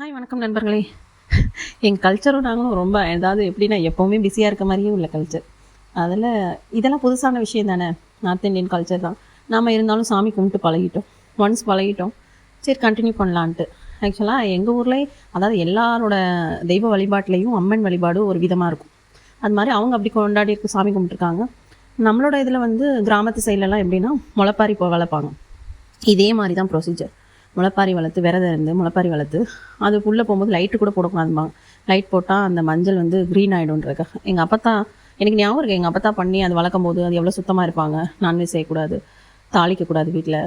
Hi வணக்கம் நண்பர்களே. எங்கள் கல்ச்சரும் நாங்களும் ரொம்ப ஏதாவது எப்படின்னா எப்போவுமே பிஸியாக இருக்க மாதிரியே உள்ள கல்ச்சர் அதில் இதெல்லாம் புதுசான விஷயம் தானே? நார்த் இந்தியன் கல்ச்சர் தான். நாம் இருந்தாலும் சாமி கும்பிட்டு பழகிட்டோம். ஒன்ஸ் பழகிட்டோம். சரி கண்டினியூ பண்ணலான்ட்டு. ஆக்சுவலாக எங்கள் ஊர்லேயே அதாவது எல்லாரோட தெய்வ வழிபாட்டிலையும் அம்மன் வழிபாடு ஒரு விதமாக இருக்கும். அது மாதிரி அவங்க அப்படி கொண்டாடி சாமி கும்பிட்டுருக்காங்க. நம்மளோட இதில் வந்து கிராமத்து சைட்லலாம் எப்படின்னா முளைப்பாரி இப்போ வளர்ப்பாங்க. இதே மாதிரி தான் ப்ரொசீஜர் முளைப்பாரி வளர்த்து விரதம் இருந்து முளைப்பாரி வளர்த்து அதுக்குள்ளே போகும்போது லைட்டு கூட போடக்கூடாதும்பாங்க. லைட் போட்டால் அந்த மஞ்சள் வந்து க்ரீன் ஆகிடும்ன்றக்க எங்கள் அப்பத்தா எனக்கு ஞாபகம் இருக்குது எங்கள் அப்பத்தா பண்ணி அது வளர்க்கும் போது அது எவ்வளோ சுத்தமாக இருப்பாங்க. நான்வெஜ் செய்யக்கூடாது தாளிக்கக்கூடாது வீட்டில்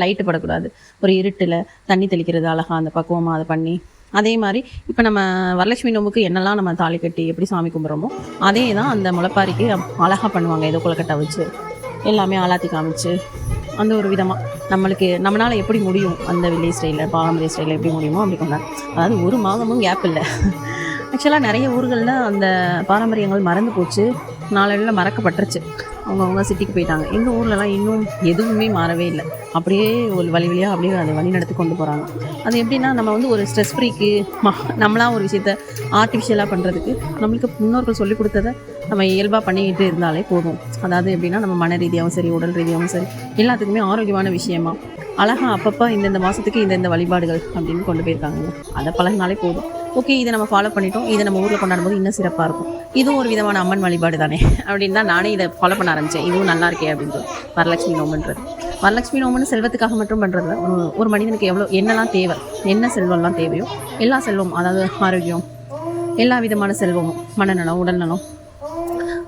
லைட்டு படக்கூடாது. ஒரு இருட்டில் தண்ணி தெளிக்கிறது அழகாக அந்த பக்குவமாக அதை பண்ணி. அதே மாதிரி இப்போ நம்ம வரலட்சுமி நோம்புக்கு என்னெல்லாம் நம்ம தாலி கட்டி எப்படி சாமி கும்பிட்றோமோ அதே தான் அந்த முளைப்பாரிக்கு அழகாக பண்ணுவாங்க. ஏதோ குளக்கட்டை வச்சு எல்லாமே ஆலாத்தி காமிச்சு அந்த ஒரு விதமாக நம்மளுக்கு நம்மளால் எப்படி முடியும்? அந்த வில்லேஜ் ஸ்டைலில் பாரம்பரிய ஸ்டைலில் எப்படி முடியுமோ அப்படி கொண்டாடு. அதாவது ஒரு மாதமும் கேப் இல்லை. ஆக்சுவலாக நிறைய ஊர்களில் அந்த பாரம்பரியங்கள் மறந்து போச்சு. நாளடைவில் மறக்கப்பட்டுருச்சு. அவங்கவுங்க சிட்டிக்கு போயிட்டாங்க. எங்கள் ஊர்லலாம் இன்னும் எதுவுமே மாறவே இல்லை. அப்படியே ஒரு வழி வழியாக அப்படியே அதை வழி நடத்தி கொண்டு போகிறாங்க அது எப்படின்னா நம்ம வந்து ஒரு ஸ்ட்ரெஸ் ஃப்ரீக்கு நம்மளா ஒரு விஷயத்த ஆர்டிஃபிஷியலாக பண்ணுறதுக்கு நம்மளுக்கு முன்னோர்கள் சொல்லிக் கொடுத்ததை நம்ம இயல்பாக பண்ணிக்கிட்டு இருந்தாலே போதும். அதாவது எப்படின்னா நம்ம மன ரீதியாகவும் சரி உடல் ரீதியாகவும் சரி எல்லாத்துக்குமே ஆரோக்கியமான விஷயமா? அழகாக அப்பப்போ இந்தந்த மாதத்துக்கு இந்தந்த வழிபாடுகள் அப்படின்னு கொண்டு போயிருக்காங்க அதை பழகினாலே போதும். ஓகே இதை நம்ம ஃபாலோ பண்ணிட்டோம். இதை நம்ம ஊரில் கொண்டாடும் போது இன்னும் சிறப்பாக இருக்கும். இதுவும் ஒரு விதமான அம்மன் வழிபாடு தானே? அப்படின்னு தான் நானே இதை ஃபாலோ பண்ண ஆரம்பித்தேன் இதுவும் நல்லா இருக்கே அப்படின்றது வரலட்சுமி நோம்புன்றது. வரலட்சுமி நோம்புன்னு செல்வத்துக்காக மட்டும் பண்ணுறது ஒரு ஒரு மனிதனுக்கு எவ்வளோ என்னெல்லாம் தேவை? என்ன செல்வம்லாம் தேவையோ? எல்லா செல்வம் அதாவது ஆரோக்கியம் எல்லா விதமான செல்வமும் மனநலம் உடல்நலம்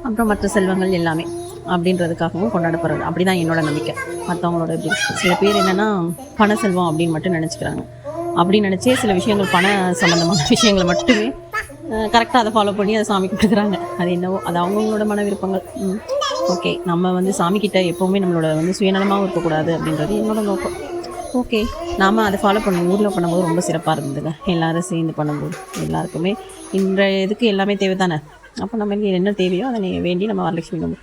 அப்புறம் மற்ற செல்வங்கள் எல்லாமே அப்படின்றதுக்காகவும் கொண்டாடப்படுறது. அப்படி தான் என்னோட நம்பிக்கை. மற்றவங்களோட எப்படி? சில பேர் என்னென்னா பண செல்வம் அப்படின்னு மட்டும் நினச்சிக்கிறாங்க. அப்படின்னு நினச்சே சில விஷயங்கள் பண சம்மந்தமான விஷயங்களை மட்டுமே கரெக்டாக அதை ஃபாலோ பண்ணி அதை சாமி கொடுக்குறாங்க அது என்னவோ அது அவங்கவுங்களோட மன விருப்பங்கள் ஓகே நம்ம வந்து சாமிக்கிட்ட எப்போவுமே நம்மளோட வந்து சுயநலமாகவும் இருக்கக்கூடாது அப்படின்றது என்னோட நோக்கம். ஓகே நாம் அதை ஃபாலோ பண்ண ஊரில் பண்ணும்போது ரொம்ப சிறப்பாக இருந்ததுங்க. எல்லாரும் சேர்ந்து பண்ணும்போது எல்லாருக்குமே இன்றைய இதுக்கு எல்லாமே தேவை தானே அப்போ நம்ம என்ன தேவையோ அதை நீ வேண்டி நம்ம வரலட்சுமி நோம்பு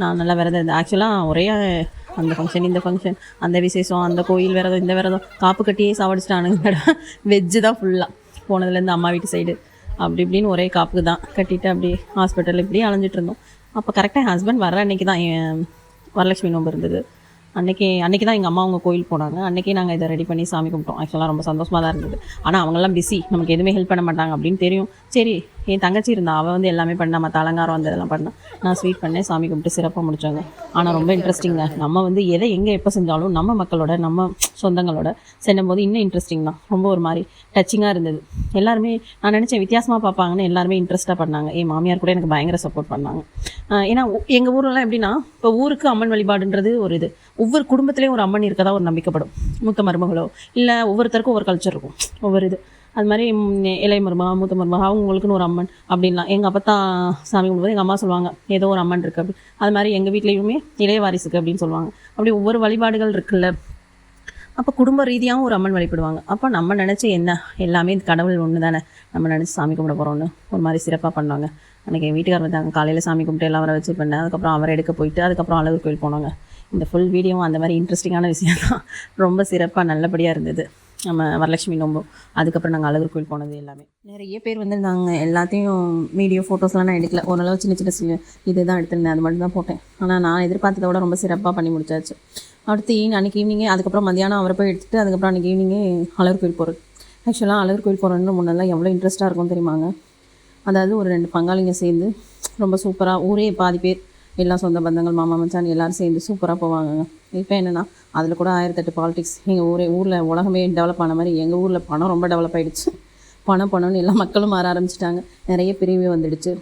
நான் நல்லா விரதம் இருந்தேன். ஆக்சுவலாக ஒரே அந்த ஃபங்க்ஷன் இந்த ஃபங்க்ஷன் அந்த விசேஷம் அந்த கோயில் விரதம் இந்த விரதம். காப்பு கட்டியே சாவடிச்சிட்டானுங்க வெஜ்ஜு தான் ஃபுல்லாக போனதுலேருந்து அம்மா வீட்டு சைடு அப்படி இப்படின்னு ஒரே காப்புக்கு தான். கட்டிட்டு அப்படி ஹாஸ்பிட்டல் இப்படி அலைஞ்சிட்டு இருந்தோம். அப்போ கரெக்டாக ஹஸ்பண்ட் வர அன்னைக்கு தான் வரலட்சுமி நோம்பு இருந்தது. அன்னைக்கு அன்னைக்கு தான் எங்கள் அம்மா அவங்க கோயில் போனாங்க. அன்னைக்கே நாங்கள் இதை ரெடி பண்ணி சாமி கும்பிட்டோம். ஆக்சுவலாக ரொம்ப சந்தோஷமாக தான் இருந்தது. ஆனால் அவங்கெல்லாம் பிஸி நமக்கு எதுவுமே ஹெல்ப் பண்ண மாட்டாங்க அப்படின்னு தெரியும். சரி என் தங்கச்சி இருந்தா. அவள் வந்து எல்லாமே பண்ணா. மற்ற அலங்காரம் அந்த இதெல்லாம் பண்ணா. நான் ஸ்வீட் பண்ணேன். சாமி கும்பிட்டு சிறப்பாக முடித்தாங்க ஆனால் ரொம்ப இன்ட்ரெஸ்டிங்க நம்ம வந்து எதை எங்கே எப்போ செஞ்சாலும் நம்ம மக்களோட நம்ம சொந்தங்களோட செல்லும்போது இன்னும் இன்ட்ரெஸ்டிங் தான். ரொம்ப ஒரு மாதிரி டச்சிங்காக இருந்தது. எல்லாருமே நான் நினச்சேன் வித்தியாசமாக பார்ப்பாங்கன்னு எல்லாருமே இன்ட்ரெஸ்ட்டாக பண்ணாங்க. என் மாமியார் கூட எனக்கு பயங்கர சப்போர்ட் பண்ணாங்க. ஏன்னா எங்கள் ஊர்லலாம் எப்படின்னா இப்போ ஊருக்கு அம்மன் வழிபாடுன்றது ஒரு இது. ஒவ்வொரு குடும்பத்துலேயும் ஒரு அம்மன் இருக்கதா ஒரு நம்பிக்கைப்படும். மூத்த மருமகளோ இல்லை ஒவ்வொருத்தருக்கும் ஒவ்வொரு கல்ச்சர் இருக்கும். ஒவ்வொரு இது. அது மாதிரி ம், இளைய மருமகா மூத்த மருமகா அவங்களுக்குன்னு ஒரு அம்மன் அப்படின்லாம். எங்கள் அப்பா தான் சாமி கும்பிடும்போது எங்கள் அம்மா சொல்லுவாங்க ஏதோ ஒரு அம்மன் இருக்குது அப்படி அது மாதிரி எங்கள் வீட்லேயுமே இளைய வாரிசுக்கு அப்படின்னு சொல்லுவாங்க. அப்படி ஒவ்வொரு வழிபாடுகள் இருக்குல்ல. அப்போ குடும்ப ரீதியாகவும் ஒரு அம்மன் வழிபடுவாங்க. அப்போ நம்ம நினச்சி என்ன? எல்லாமே இந்த கடவுள் ஒன்று தானே நம்ம நினச்சி சாமி கும்பிட போகிறோன்னு ஒரு மாதிரி சிறப்பாக பண்ணுவாங்க. அன்றைக்கி என் வீட்டுக்கார் வந்தாங்க காலையில் சாமி கும்பிட்டு எல்லாம் வர வச்சு பண்ணேன் அதுக்கப்புறம் அவரை எடுக்க போயிட்டு அதுக்கப்புறம் அழகர் கோயில் போனாங்க. இந்த ஃபுல் வீடியோவும் அந்த மாதிரி இன்ட்ரெஸ்டிங்கான விஷயம் தான். ரொம்ப சிறப்பாக நல்லபடியாக இருந்தது. நம்ம வரலட்சுமி நோம்பு. அதுக்கப்புறம் நாங்கள் அழகர் கோயில் போனது எல்லாமே. நிறைய பேர் வந்து நாங்கள் எல்லாத்தையும் வீடியோ ஃபோட்டோஸ்லாம் நான் எடுக்கல. ஓரளவு சின்ன சின்ன சின்ன இது தான் எடுத்திருந்தேன். அது மட்டும் தான் போட்டேன். ஆனால் நான் எதிர்பார்த்ததை விட ரொம்ப சிறப்பாக பண்ணி முடிச்சாச்சு. அடுத்து அன்றைக்கி ஈவினிங்கே அதுக்கப்புறம் மதியானம் அவரை போய் எடுத்துகிட்டு அதுக்கப்புறம் அன்றைக்கி ஈவினிங்கே அழகர் கோயில் போகிறது ஆக்சுவலாக அழகர் கோயில் போகிறோன்னு முன்னெல்லாம் எவ்வளோ இன்ட்ரெஸ்ட்டாக இருக்கும் தெரியுமாங்க? அதாவது ஒரு ரெண்டு பங்காளிங்க சேர்ந்து ரொம்ப சூப்பராக ஊரே பாதி பேர் எல்லாம் சொந்த பந்தங்கள் மாமா மச்சான் எல்லோரும் சேர்ந்து சூப்பராக போவாங்க. இப்போ என்னென்னா அதில் கூட ஆயிரத்தெட்டு பாலிடிக்ஸ் எங்கள் ஊரே ஊரில் உலகமே டெவலப் ஆன மாதிரி எங்கள் ஊரில் பணம் ரொம்ப டெவலப் ஆகிடுச்சு பணம் பணம்னு எல்லா மக்களும் மாற ஆரம்பிச்சிட்டாங்க. நிறைய பிரிவு வந்துடுச்சு.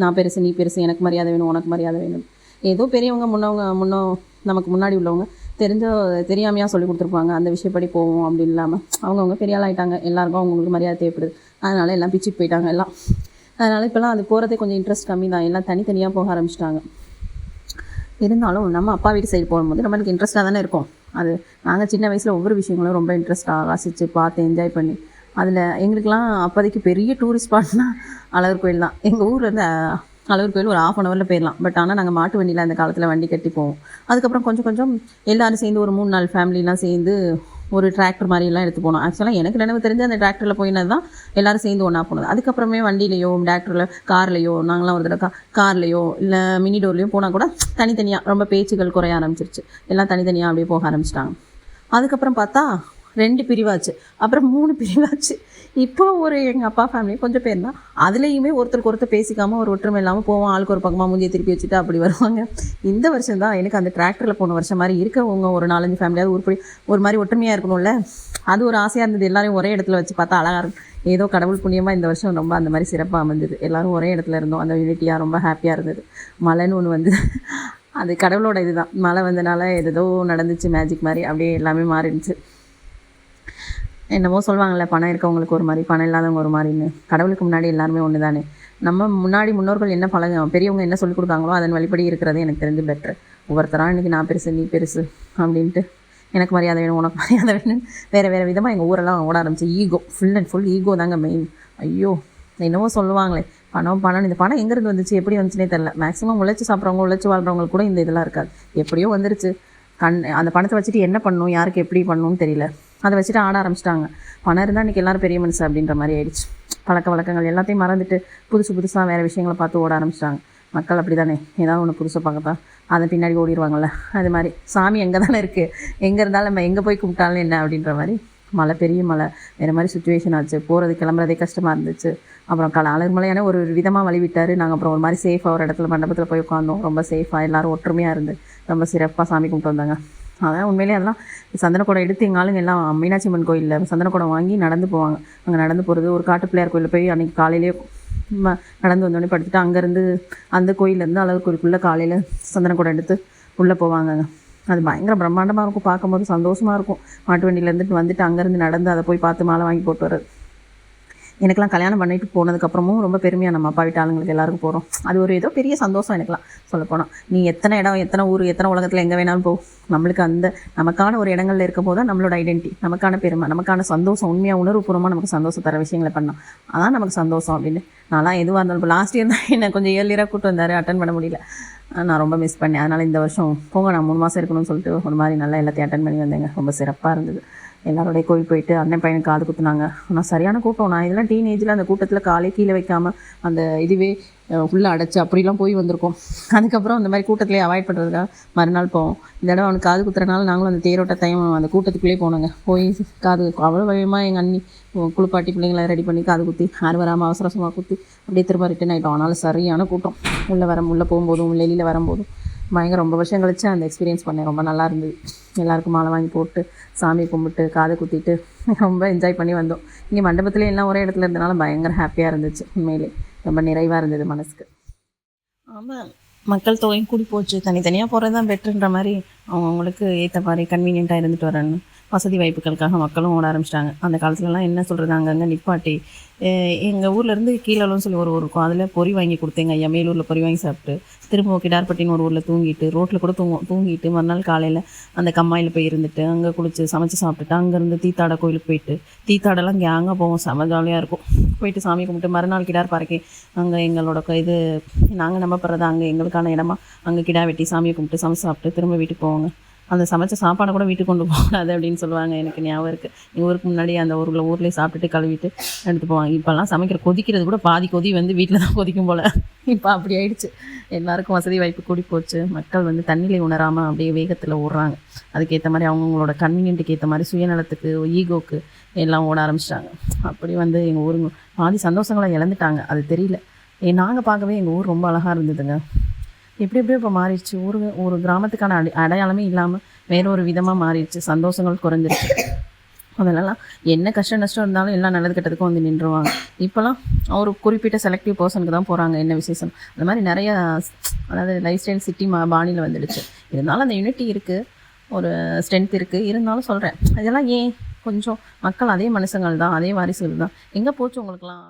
நான் பெருசு நீ பெருசு எனக்கு மரியாதை வேணும் உனக்கு மரியாதை வேணும். ஏதோ பெரியவங்க முன்னவங்க முன்னோ நமக்கு முன்னாடி உள்ளவங்க தெரிஞ்ச தெரியாமையாக சொல்லி கொடுத்துருப்பாங்க. அந்த விஷயப்படி போவோம் அப்படின்னு இல்லாமல் அவங்கவுங்க பெரிய ஆகிட்டாங்க எல்லாருக்கும் அவங்களுக்கு மரியாதை தேவைப்படுது. அதனால் எல்லாம் பிச்சுட்டு போயிட்டாங்க எல்லாம். அதனால் இப்போலாம் அது போகிறதே கொஞ்சம் இன்ட்ரெஸ்ட் கம்மி தான். எல்லாம் தனித்தனியாக போக ஆரம்பிச்சிட்டாங்க. இருந்தாலும் நம்ம அப்பா வீட்டு சைடு போகும்போது நம்மளுக்கு இன்ட்ரெஸ்ட்டாக தானே இருக்கும். அது நாங்கள் சின்ன வயசில் ஒவ்வொரு விஷயங்களும் ரொம்ப இன்ட்ரெஸ்ட்டாக ரசித்து பார்த்து என்ஜாய் பண்ணி. அதில் எங்களுக்கெல்லாம் அப்போதைக்கு பெரிய டூரிஸ்ட் ஸ்பாட்னா அழகர் கோயில் தான். எங்கள் ஊர்லேருந்து அழகர் கோயில் ஒரு ஆஃப் அன் ஹவரில் போயிடலாம் பட் ஆனால் நாங்கள் மாட்டு வண்டியில் அந்த காலத்தில் வண்டி கட்டி போவோம். அதுக்கப்புறம் கொஞ்சம் கொஞ்சம் எல்லோரும் சேர்ந்து ஒரு மூணு நாலு ஃபேமிலிலாம் சேர்ந்து ஒரு டிராக்டர் மாதிரிலாம் எடுத்து போனோம் ஆக்சுவலாக எனக்கு நினைவு தெரிஞ்சு அந்த டிராக்டரில் போயினது தான் எல்லோரும் சேர்ந்து ஒன்றா போனது. அதுக்கப்புறமே வண்டியிலையோ டிராக்டரில் கார்லையோ நாங்களாம் ஒரு தடவை கா கார்லையோ இல்லை மினி டோர்லேயோ போனால் கூட தனித்தனியாக ரொம்ப பேச்சுகள் குறைய ஆரம்பிச்சிருச்சு. எல்லாம் தனித்தனியாக அப்படியே போக ஆரம்பிச்சிட்டாங்க. அதுக்கப்புறம் பார்த்தா ரெண்டு பிரிவாச்சு. அப்புறம் மூணு பிரிவாச்சு. இப்போ ஒரு எங்கள் அப்பா ஃபேமிலி கொஞ்சம் பேர் தான். அதுலேயுமே ஒருத்தருக்கு ஒருத்தர் பேசிக்காமல் ஒரு ஒற்றுமை இல்லாமல் போவோம் ஆளுக்கு ஒரு பக்கமாக மூஞ்சியை திருப்பி வச்சுட்டு அப்படி வருவாங்க. இந்த வருஷம் தான் எனக்கு அந்த டிராக்டரில் போன வருஷம் மாதிரி இருக்கவங்க ஒரு நாலஞ்சு ஃபேமிலியாவது உருப்படி ஒரு மாதிரி ஒற்றுமையாக இருக்கணும்ல. அது ஒரு ஆசையாக இருந்தது. எல்லாரையும் ஒரே இடத்துல வச்சு பார்த்தா அழகாக இருக்கும். ஏதோ கடவுள் புண்ணியமாக இந்த வருஷம் ரொம்ப அந்த மாதிரி சிறப்பாக அமைஞ்சது. எல்லோரும் ஒரே இடத்துல இருந்தோம். அந்த யூனிட்டியாக ரொம்ப ஹாப்பியாக இருந்தது. மழைன்னு ஒன்று வந்து அது கடவுளோட இதுதான். மழை வந்தனால ஏதோ நடந்துச்சு மேஜிக் மாதிரி. அப்படியே எல்லாமே மாறிடுச்சு. என்னமோ சொல்லுவாங்கள்ல பணம் இருக்கவங்களுக்கு ஒரு மாதிரி பணம் இல்லாதவங்க ஒரு மாதிரின்னு. கடவுளுக்கு முன்னாடி எல்லாருமே ஒன்று தானே நம்ம முன்னாடி முன்னோர்கள் என்ன பழக பெரியவங்க என்ன சொல்லிக் கொடுக்காங்களோ அதன் வழிபடி இருக்கிறது எனக்கு தெரிஞ்சு பெட்ரு ஒவ்வொருத்தராக இன்றைக்கி நான் பெருசு நீ பெருசு அப்படின்ட்டு எனக்கு மரியாதை வேணும் உனக்கு மரியாதை வேணும் வேறு வேறு விதமாக எங்கள் ஊரெல்லாம் ஓட ஆரம்பிச்சு. Ego full and full ego தாங்க மெயின் ஐயோ என்னவோ சொல்லுவாங்களே. பணம் பணம் இந்த பணம் எங்கேருந்து வந்துச்சு எப்படி வந்துச்சுனே தெரில மேக்ஸிமம் உழைச்சி சாப்பிட்றவங்க உழைச்சி வாழ்கிறவங்களுக்கு கூட இந்த இதெல்லாம் இருக்காது. எப்படியோ வந்துருச்சு. கண் அந்த பணத்தை வச்சுட்டு என்ன பண்ணணும் யாருக்கு எப்படி பண்ணணும்னு தெரியல. அதை வச்சுட்டு ஆட ஆரம்பிச்சிட்டாங்க. பணம் இருந்தால் இன்றைக்கி எல்லாரும் பெரிய மனுஷன் அப்படின்ற மாதிரி ஆயிடுச்சு. பழக்க வழக்கங்கள் எல்லாத்தையும் மறந்துட்டு புதுசு புதுசாக வேறு விஷயங்களை பார்த்து ஓட ஆரம்பிச்சிட்டாங்க. மக்கள் அப்படி தானே ஏதாவது ஒன்று புதுசாக பார்க்கத்தான். அதை பின்னாடி ஓடிடுவாங்கள்ல அது மாதிரி. சாமி எங்கே தானே இருக்குது எங்கே இருந்தாலும் நம்ம எங்கே போய் கும்பிட்டாலும் என்ன அப்படின்ற மாதிரி. மழை பெரிய மழை. வேறு மாதிரி சுச்சுவேஷன் ஆச்சு. போகிறது கிளம்புறதே கஷ்டமாக இருந்துச்சு. அப்புறம் கல அழகு மலையான ஒரு விதமாக வழி விட்டார் நாங்கள் அப்புறம் ஒரு மாதிரி சேஃபாக ஒரு இடத்துல மண்டபத்தில் போய் உட்காந்தோம் ரொம்ப சேஃபாக எல்லோரும் ஒற்றுமையாக இருந்து ரொம்ப சிறப்பாக சாமி கும்பிட்டு வந்தாங்க. அதான் உண்மையிலே அதெல்லாம் சந்தனக்கூடம் எடுத்து எங்கள் ஆளுங்க எல்லாம் மீனாட்சி அம்மன் கோயிலில் சந்தனக்கூடம் வாங்கி நடந்து போவாங்க. அங்கே நடந்து போகிறது ஒரு காட்டு பிள்ளையார் கோயிலில் போய் அன்றைக்கி காலையிலேயே நடந்து வந்தோடனே படுத்துட்டு அங்கேருந்து அந்த கோயிலேருந்து அழகு கோயிலுக்குள்ளே காலையில் சந்தனக்கூடம் எடுத்து உள்ளே போவாங்க அது பயங்கர பிரம்மாண்டமாக இருக்கும் பார்க்கும்போது சந்தோஷமாக இருக்கும். மாட்டு வண்டியிலேருந்து வந்துட்டு அங்கேருந்து நடந்து அதை போய் பார்த்து மாலை வாங்கி போட்டு வர்றது. எனக்கெல்லாம் கல்யாணம் பண்ணிட்டு போனதுக்கப்புறமும் ரொம்ப பெருமையாக நம்ம அப்பா வீட்டு ஆளுங்களுக்கு எல்லாருக்கும் போகிறோம் அது ஒரு ஏதோ பெரிய சந்தோஷம் எனக்குலாம் சொல்லப்போனால் நீ எத்தனை இடம் எத்தனை ஊர் எத்தனை உலகத்தில் எங்கே வேணாலும் போ. நம்மளுக்கு அந்த நமக்கான ஒரு இடங்களில் இருக்கும் போது தான் நம்மளோட ஐடென்டி நமக்கான பெருமை நமக்கான சந்தோஷம் உண்மையாக உணர்வுபூர்வமாக நமக்கு சந்தோஷம் தர விஷயங்களை பண்ணோம் அதான் நமக்கு சந்தோஷம் அப்படின்னு. நான்லாம் எதுவாக இருந்தாலும் இப்போ லாஸ்ட் இயர் தான் என்ன கொஞ்சம் இயர்லியராக கூட்டு வந்தார் அட்டன் பண்ண முடியல. நான் ரொம்ப மிஸ் பண்ணேன். அதனால் இந்த வருஷம் போங்க நான் மூணு மாதம் இருக்கணும்னு சொல்லிட்டு ஒரு மாதிரி நல்லா எல்லாத்தையும் அட்டன் பண்ணி வந்தேங்க. ரொம்ப சிறப்பாக இருந்தது. எல்லாரோடைய கோயில் போயிட்டு அண்ணன் பையனுக்கு காது குத்துனாங்க. ஆனால் சரியான கூட்டம். நான் இதெல்லாம் டீனேஜில் அந்த கூட்டத்தில் காலே கீழே வைக்காமல் அந்த இதுவே ஃபுல்லாக அடைச்சி அப்படிலாம் போய் வந்திருக்கோம். அதுக்கப்புறம் அந்த மாதிரி கூட்டத்திலே அவாய்ட் பண்ணுறதுக்காக மறுநாள் போவோம். இந்த தடவை அவனுக்கு காது குத்துறனால நாங்களும் அந்த தேரோட்டத்தையும் அந்த கூட்டத்துக்குள்ளே போனோங்க. போய் காது அவ்வளோ வயமாக எங்கள் அண்ணி குளிப்பாட்டி பிள்ளைங்களை ரெடி பண்ணி காது குத்தி யார் வராமல் அவசர அவசரமாக குத்தி அப்படியே திரும்ப ரிட்டன் ஆகிட்டோம் ஆனாலும் சரியான கூட்டம். உள்ளே வர உள்ளே போகும்போதும் வெளியில் வரும்போதும். பயங்கர ரொம்ப வருஷம் கழிச்சு அந்த எக்ஸ்பீரியன்ஸ் பண்ணேன். ரொம்ப நல்லா இருந்தது. எல்லாருக்கும் மாலை வாங்கி போட்டு சாமி கும்பிட்டு காது குத்திட்டு ரொம்ப என்ஜாய் பண்ணி வந்தோம். இங்கே மண்டபத்துலேயே எல்லாம் ஒரே இடத்துல இருந்தனால பயங்கர ஹாப்பியாக இருந்துச்சு. உண்மையிலே ரொம்ப நிறைவாக இருந்தது மனசுக்கு. ஆமாம் மக்கள் தொகையும் கூடி போச்சு. தனித்தனியாக போகிறது தான் பெட்ருன்ற மாதிரி அவங்கவுங்களுக்கு ஏற்ற மாதிரி கன்வீனியண்ட்டாக இருந்துட்டு வரேன்னு வசதி வாய்ப்புகளுக்காக மக்களும் ஓட ஆரம்பிச்சிட்டாங்க. அந்த காலத்துலலாம் என்ன சொல்கிறது அங்கங்கே நிப்பாட்டி எங்கள் ஊர்லேருந்து கீழலும் சொல்லி ஒரு ஊர் இருக்கும். அதில் பொறி வாங்கி கொடுத்தேங்க. ஐயா மேலூரில் பொறி வாங்கி சாப்பிட்டு திரும்ப கிடார்பட்டின்னு ஒரு ஊரில் தூங்கிட்டு ரோட்டில் கூட தூங்கும் தூங்கிட்டு மறுநாள் காலையில் அந்த கம்மாயில் போய் இருந்துட்டு அங்கே குளிச்சு சமைச்சு சாப்பிட்டுட்டு அங்கேருந்து தீத்தாட கோயிலுக்கு போயிட்டு தீத்தாடெல்லாம் கேங்காக போவோம். செம ஜாலியாக இருக்கும். போயிட்டு சாமி கும்பிட்டு மறுநாள் கிடார் பாறைக்கு அங்கே எங்களோட க- இது நாங்கள் நம்பப்படுறது அங்கே எங்களுக்கான இடமா அங்கே கிடா வெட்டி சாமியை கும்பிட்டு சமைச்சு சாப்பிட்டு திரும்ப வீட்டுக்கு போவாங்க. அந்த சமைச்ச சாப்பாடை கூட வீட்டுக்கு கொண்டு போகாது அப்படின்னு சொல்லுவாங்க. எனக்கு ஞாபகம் இருக்குது எங்கள் ஊருக்கு முன்னாடி அந்த ஊரில் ஊர்லேயே சாப்பிட்டுட்டு கழுவிட்டு எடுத்து போவாங்க. இப்போல்லாம் சமைக்கிற கொதிக்கிறது கூட பாதி கொதி வந்து வீட்டில் தான் கொதிக்கும் போல். இப்போ அப்படி ஆயிடுச்சு. எல்லாருக்கும் வசதி வாய்ப்பு கூடி போச்சு. மக்கள் வந்து தண்ணிலை உணராமல் அப்படியே வேகத்தில் ஓடுறாங்க. அதுக்கேற்ற மாதிரி அவங்கவுங்களோட கன்வீனியன்ட்டுக்கு ஏற்ற மாதிரி சுயநலத்துக்கு ஈகோக்கு எல்லாம் ஓட ஆரம்பிச்சிட்டாங்க. அப்படி வந்து எங்கள் ஊருங்க பாதி சந்தோஷங்களை இழந்துட்டாங்க. அது தெரியல. ஏ நாங்கள் பார்க்கவே எங்கள் ஊர் ரொம்ப அழகாக இருந்ததுங்க. எப்படி எப்படியோ இப்போ மாறிடுச்சு? ஒரு ஒரு கிராமத்துக்கான அடை அடையாளமே இல்லாமல் வேற ஒரு விதமாக மாறிடுச்சு. சந்தோஷங்கள் குறைஞ்சிருச்சு. முதல்லலாம் என்ன கஷ்டம் நஷ்டம் இருந்தாலும் எல்லாம் நல்லது கெட்டதுக்கும் வந்து நின்றுவாங்க இப்போலாம் ஒரு குறிப்பிட்ட செலக்டிவ் பர்சனுக்கு தான் போகிறாங்க என்ன விசேஷம். அந்த மாதிரி நிறைய அதாவது லைஃப் ஸ்டைல் சிட்டி மா பாணியில் வந்துடுச்சு. இருந்தாலும் அந்த யூனிட்டி இருக்குது ஒரு ஸ்ட்ரென்த் இருக்குது இருந்தாலும் சொல்கிறேன் இதெல்லாம் ஏன்? கொஞ்சம் மக்கள் அதே மனுஷங்கள் தான் அதே வாரிசுகள் தான் எங்கே போச்சு உங்களுக்குலாம்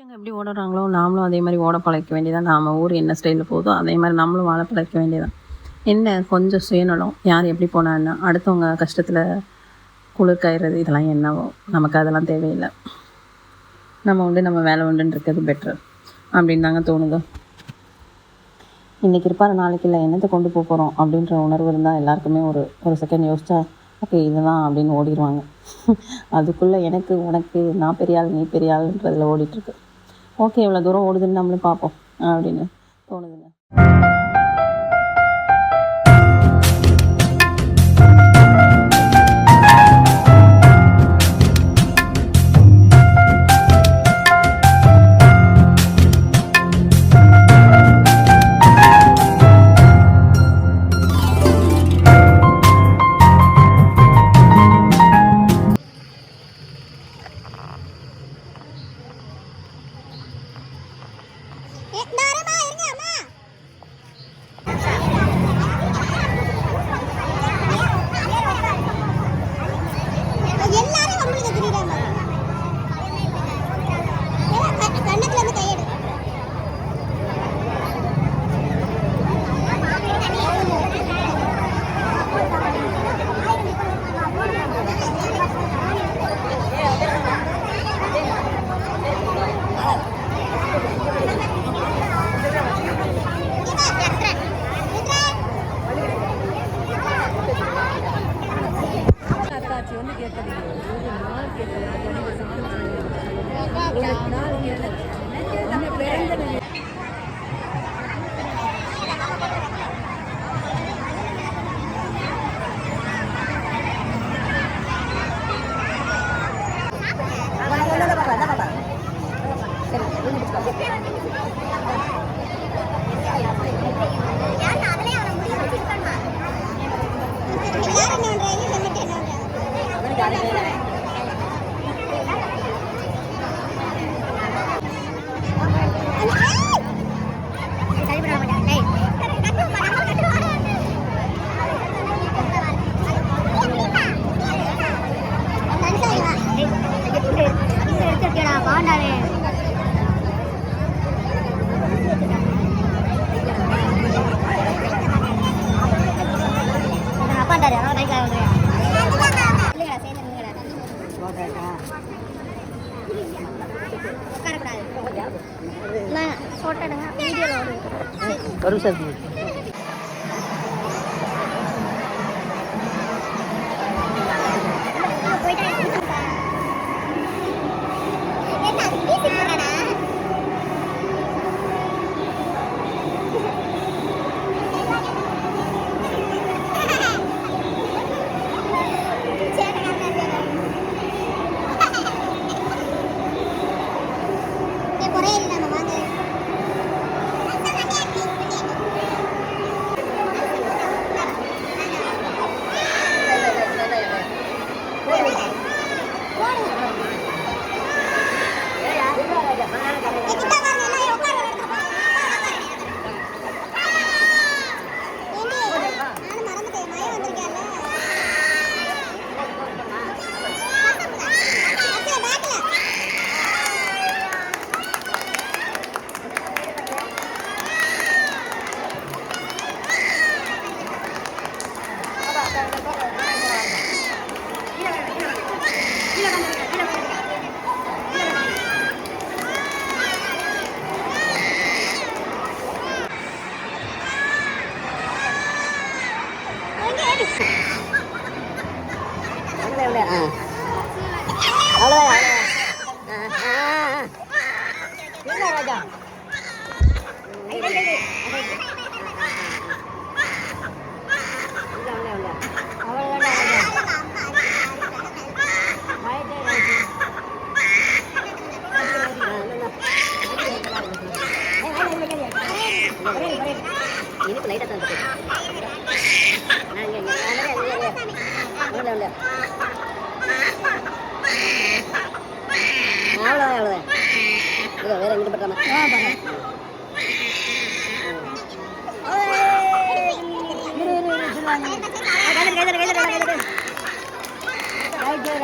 மனுஷங்க எப்படி ஓடுறாங்களோ நாமளும் அதே மாதிரி ஓட பழக்க வேண்டியதான் நாம் ஊர் என்ன ஸ்டைலில் போதோ அதே மாதிரி நம்மளும் வாழ பழைக்க வேண்டியதான் என்ன கொஞ்சம் சுயநலம் யார் எப்படி போனான்னா அடுத்தவங்க கஷ்டத்தில் குளிர் காயிறது இதெல்லாம் என்னவோ நமக்கு அதெல்லாம் தேவையில்லை. நம்ம வந்து நம்ம வேலை உண்டுன்னு இருக்கிறது பெட்ரு அப்படின்னு தாங்க தோணுது. இன்றைக்கி இருப்பார் நாளைக்கு இல்லை என்னத்தை கொண்டு போக போகிறோம் அப்படின்ற உணர்வு இருந்தால் எல்லாருக்குமே ஒரு ஒரு செகண்ட் யோசிச்சா ஓகே இதுதான் அப்படின்னு ஓடிடுவாங்க அதுக்குள்ளே எனக்கு உனக்கு நான் பெரியாள் நீ பெரிய ஆளுன்றதில் ஓடிட்டுருக்கு ஓகே இவ்வளோ தூரம் ஓடுதுன்னு நம்மளும் பார்ப்போம். அப்படின்னு தோணுதுங்க. ¿Qué es lo que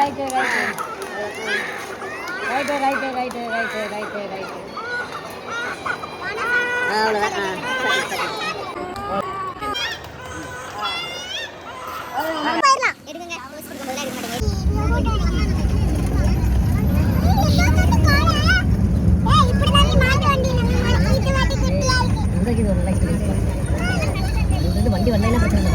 right right right right right right right right அவ்வளோதான் எடுங்க வண்டி வந்தீங்கன்னா பிரச்சனை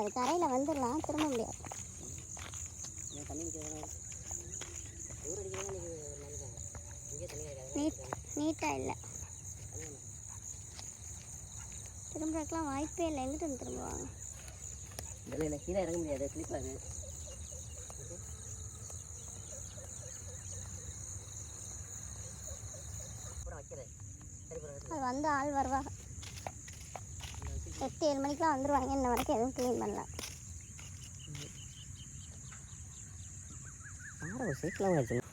முடியாது கரையில் வந்துடலாம் திரும்ப முடியாது. நீட் நீட்டாக இல்லை. திரும்புறதுக்குலாம் வாய்ப்பே இல்லை. எங்கிட்ட இருந்து திரும்புவாங்க? இல்லை கீழே இறங்க முடியாது. ஸ்லிப்பாக அது வந்து ஆள் வருவாங்க. எட்டு ஏழு மணிக்கெலாம் வந்துடுவாங்க இன்ன வரைக்கும் எதுவும் க்ளீன் பண்ணல. சீக்கிரம் ஒரு சைக்கிளாக